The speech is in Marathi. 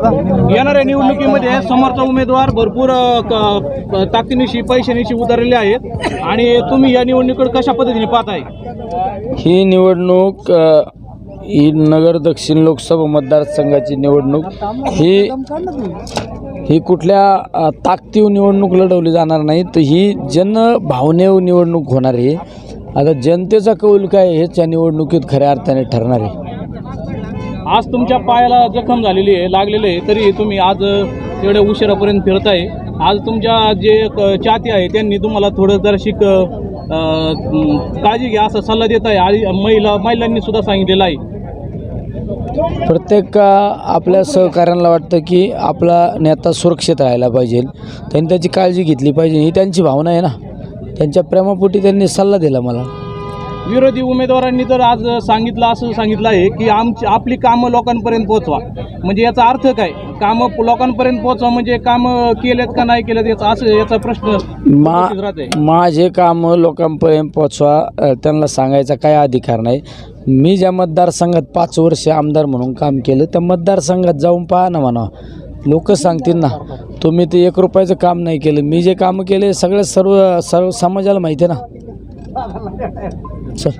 येणाऱ्या निवडणुकीमध्ये समोरचा उमेदवार भरपूर ताकदीनिशी पैशानिशी उतरलेले आहेत. आणि तुम्ही या निवडणुकीकडे कशा पद्धतीने पाहताय? ही निवडणूक ही नगर दक्षिण लोकसभा मतदारसंघाची निवडणूक. ही ही कुठल्या ताकतीव ताकदीव निवडणूक लढवली जाणार नाही. तर ही जनभावनेव निवडणूक होणार आहे. आता जनतेचा कौल काय हेच या निवडणुकीत खऱ्या अर्थाने ठरणार आहे. आज तुमच्या पायाला जखम झालेली आहे लागलेली आहे तरी तुम्ही आज एवढ्या उशिरापर्यंत फिरताय. आज तुमच्या जे क- चाहते आहे त्यांनी तुम्हाला थोडं जरा शिक काळजी घ्या असा सल्ला देत आहे. आणि महिला महिलांनी सुद्धा सांगितलेलं आहे. प्रत्येक आपल्या सहकाऱ्यांना वाटतं की आपला नेता सुरक्षित राहायला पाहिजे. त्यांनी त्याची काळजी घेतली पाहिजे. ही त्यांची भावना आहे ना. त्यांच्या प्रेमापोटी त्यांनी सल्ला दिला मला. विरोधी उमेदवारांनी तर आज सांगितलं असं सांगितलं आहे की आमची आपली कामं लोकांपर्यंत पोहोचवा. म्हणजे याचा अर्थ काय? कामं लोकांपर्यंत पोहोचवा म्हणजे कामं केलेत का नाही केलेत याचा असं याचा प्रश्न मा माझे काम लोकांपर्यंत पोचवा अ, त्यांना सांगायचा काय अधिकार नाही. मी ज्या मतदारसंघात पाच वर्ष आमदार म्हणून काम केलं त्या मतदारसंघात जाऊन पहा ना म्हणा. लोक सांगतील ना तुम्ही ते एक रुपयाचं काम नाही केलं. मी जे कामं केले सगळं सर्व सर्व समाजाला माहिती आहे ना. So,